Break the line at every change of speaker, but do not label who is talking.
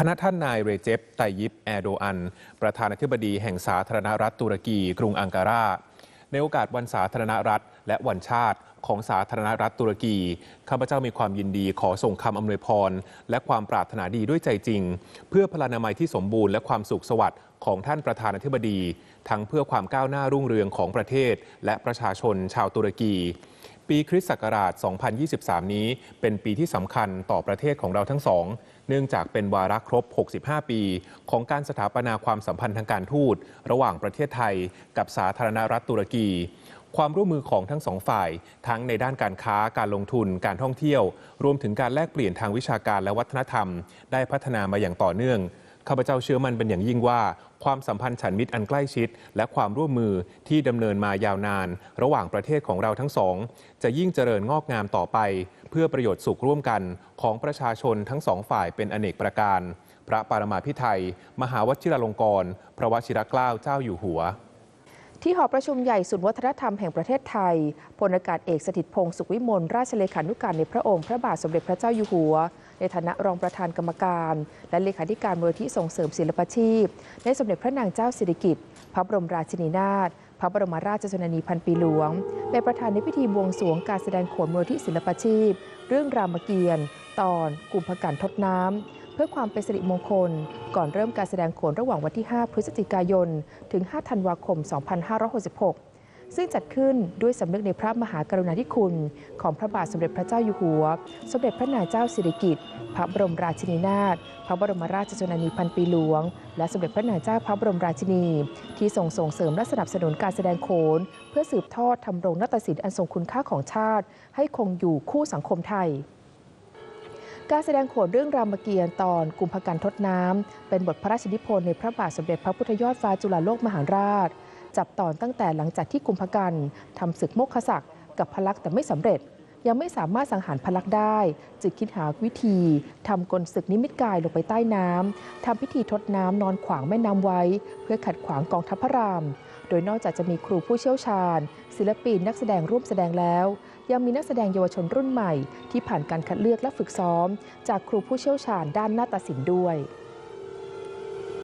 พนักท่านนายเรเจปไตยิปแอโดอัน ประธานาธิบดีแห่งสาธารณรัฐตุรกี กรุงอังการา ในโอกาสวันสาธารณรัฐ และวันชาติของสาธารณรัฐตุรกี ข้าพเจ้ามีความยินดีขอส่งคำอำนวยพร และความปรารถนาดีด้วยใจจริง เพื่อพลานามัยที่สมบูรณ์และความสุขสวัสดิ์ของท่านประธานาธิบดี ทั้งเพื่อความก้าวหน้ารุ่งเรืองของประเทศ และประชาชนชาวตุรกี ปีคริสต์ศักราช 2023 นี้ เป็นปีที่สำคัญต่อประเทศของเราทั้งสอง เนื่องจากเป็นวาระครบ 65 ปี ของการสถาปนาความสัมพันธ์ทางการทูต ระหว่างประเทศไทย กับสาธารณรัฐตุรกี ความร่วมมือของทั้งสองฝ่าย ทั้งในด้านการค้า การลงทุน การท่องเที่ยว รวมถึงการแลกเปลี่ยนทางวิชาการและวัฒนธรรม ได้พัฒนามาอย่างต่อเนื่อง ข้าพเจ้าเชื่อมั่นเป็นอย่างยิ่งว่า ความสัมพันธ์ฉันมิตรอันใกล้ชิด และความร่วมมือที่ดำเนินมายาวนาน ระหว่างประเทศของเราทั้งสอง จะยิ่งเจริญงอกงามต่อไป เพื่อประโยชน์สุขร่วมกันของประชาชนทั้งสองฝ่ายเป็นอเนกประการ พระปรมาภิไธยมหาวชิรลงกร พระวชิรเกล้าเจ้าอยู่หัว
ที่หอประชุมใหญ่ศูนย์วัฒนธรรมแห่งประเทศไทยพลอากาศเอกสถิตพงศ์สุขวิมลราชเลขานุการในพระองค์พระบาทสมเด็จพระเจ้าอยู่หัว ในฐานะรองประธานกรรมการ และเลขาธิการมูลที่ส่งเสริมศิลปาชีพ ในสมเด็จพระนางเจ้าสิริกิติ์พระบรมราชินีนาถพระบรมราชชนนีพันปีหลวง เป็นประธานในพิธีบวงสรวงการแสดงโขนมูลที่ศิลปาชีพ เรื่องรามเกียรติ์ตอนกลุ่มพกันทดน้ำ พื่อความเป็นสิริมงคล ก่อนเริ่มการแสดงโขนระหว่างวันที่ 5 พฤศจิกายน ถึง 5 ธันวาคม 2566 ซึ่งจัดขึ้นด้วยสำนึกในพระมหากรุณาธิคุณ ของพระบาทสมเด็จพระเจ้าอยู่หัว สมเด็จพระนางเจ้าสิริกิติ์ พระบรมราชินีนาถ พระบรมราชชนนีพันปีหลวง และสมเด็จพระนางเจ้าพระบรมราชินี ที่ทรงส่งเสริมและสนับสนุนการแสดงโขน เพื่อสืบทอดทำรงนาฏศิลป์อันทรงคุณค่าของชาติ ให้คงอยู่คู่สังคมไทย การแสดงโขนเรื่องรามเกียรติ์ตอนกุมภกันทดน้ำ เป็นบทพระราชนิพนธ์ในพระบาทสมเด็จพระพุทธยอดฟ้าจุฬาโลกมหาราช จับตอนตั้งแต่หลังจากที่กุมภกันทำศึกโมกขศักดิ์กับพลักษ์แต่ไม่สำเร็จ ยังไม่สามารถสังหารพลักษ์ได้ จึงคิดหาวิธีทำกลศึกนิมิตกายลงไปใต้น้ำทำพิธีทดน้ำนอนขวางแม่น้ำไว้ เพื่อขัดขวางกองทัพพระราม โดยนอกจากจะมีครูผู้เชี่ยวชาญ ศิลปินนักแสดงร่วมแสดงแล้ว ยังมีนักแสดงเยาวชนรุ่นใหม่ ที่ผ่านการคัดเลือกและฝึกซ้อม จากครูผู้เชี่ยวชาญด้านนาฏศิลป์ด้วย